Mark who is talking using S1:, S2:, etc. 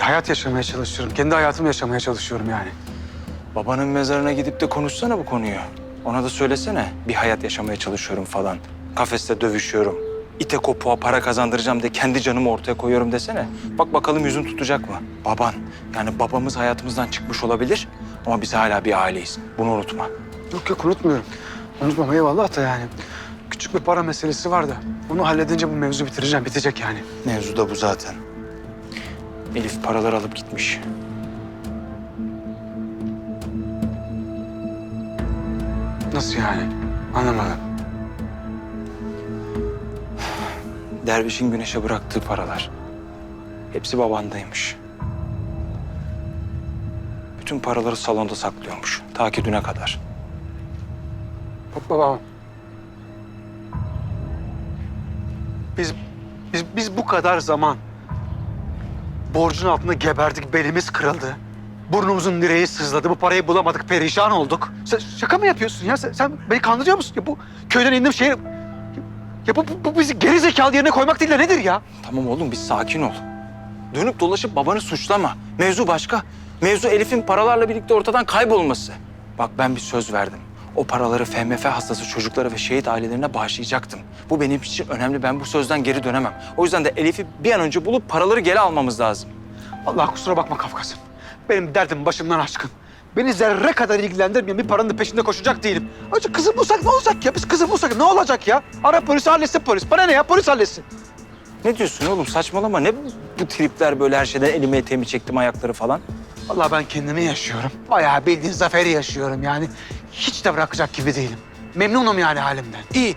S1: Hayat yaşamaya çalışıyorum. Kendi hayatımı yaşamaya çalışıyorum yani.
S2: Babanın mezarına gidip de konuşsana bu konuyu. Ona da söylesene bir hayat yaşamaya çalışıyorum falan. Kafeste dövüşüyorum. İte kopuğa para kazandıracağım de kendi canımı ortaya koyuyorum desene. Bak bakalım yüzün tutacak mı? Baban yani babamız hayatımızdan çıkmış olabilir ama biz hala bir aileyiz. Bunu unutma.
S1: Yok yok unutmuyorum. Unutmam eyvallah da yani. Küçük bir para meselesi var da. Onu halledince bu mevzu bitireceğim. Bitecek yani.
S2: Mevzu da bu zaten. Elif paralar alıp gitmiş.
S1: Nasıl yani? Anlamadım.
S2: Dervişin güneşe bıraktığı paralar. Hepsi babandaymış. Bütün paraları salonda saklıyormuş. Ta ki düne kadar.
S1: Bak baba. Biz, biz, biz bu kadar zaman borcun altında geberdik, belimiz kırıldı. Burnumuzun direği sızladı, bu parayı bulamadık, perişan olduk. Sen şaka mı yapıyorsun ya? Sen, sen beni kandırıyor musun? Ya bu köyden indim şehir... Ya bu, bu, bu bizi geri zekalı yerine koymak değil de nedir ya?
S2: Tamam oğlum bir sakin ol. Dönüp dolaşıp babanı suçlama. Mevzu başka. Mevzu Elif'in paralarla birlikte ortadan kaybolması. Bak ben bir söz verdim. O paraları FMF hastası çocuklara ve şehit ailelerine bağışlayacaktım. Bu benim için önemli. Ben bu sözden geri dönemem. O yüzden de Elif'i bir an önce bulup paraları geri almamız lazım.
S1: Allah kusura bakma Kafkas'ım. Benim derdim başımdan aşkın. Beni zerre kadar ilgilendirmeyen bir paranın peşinde koşacak değilim. Acı kızı bulsak ne olacak ya? Biz kızı bulsak ne olacak ya? Ara polisi halletsin polis. Bana ne ya? Polis halletsin.
S2: Ne diyorsun oğlum saçmalama. Ne bu, bu tripler böyle her şeyden elimi eteğimi çektim ayakları falan.
S1: Vallahi ben kendimi yaşıyorum. Bayağı bildiğin zaferi yaşıyorum yani. Hiç de bırakacak gibi değilim. Memnunum yani halimden.
S2: İyi.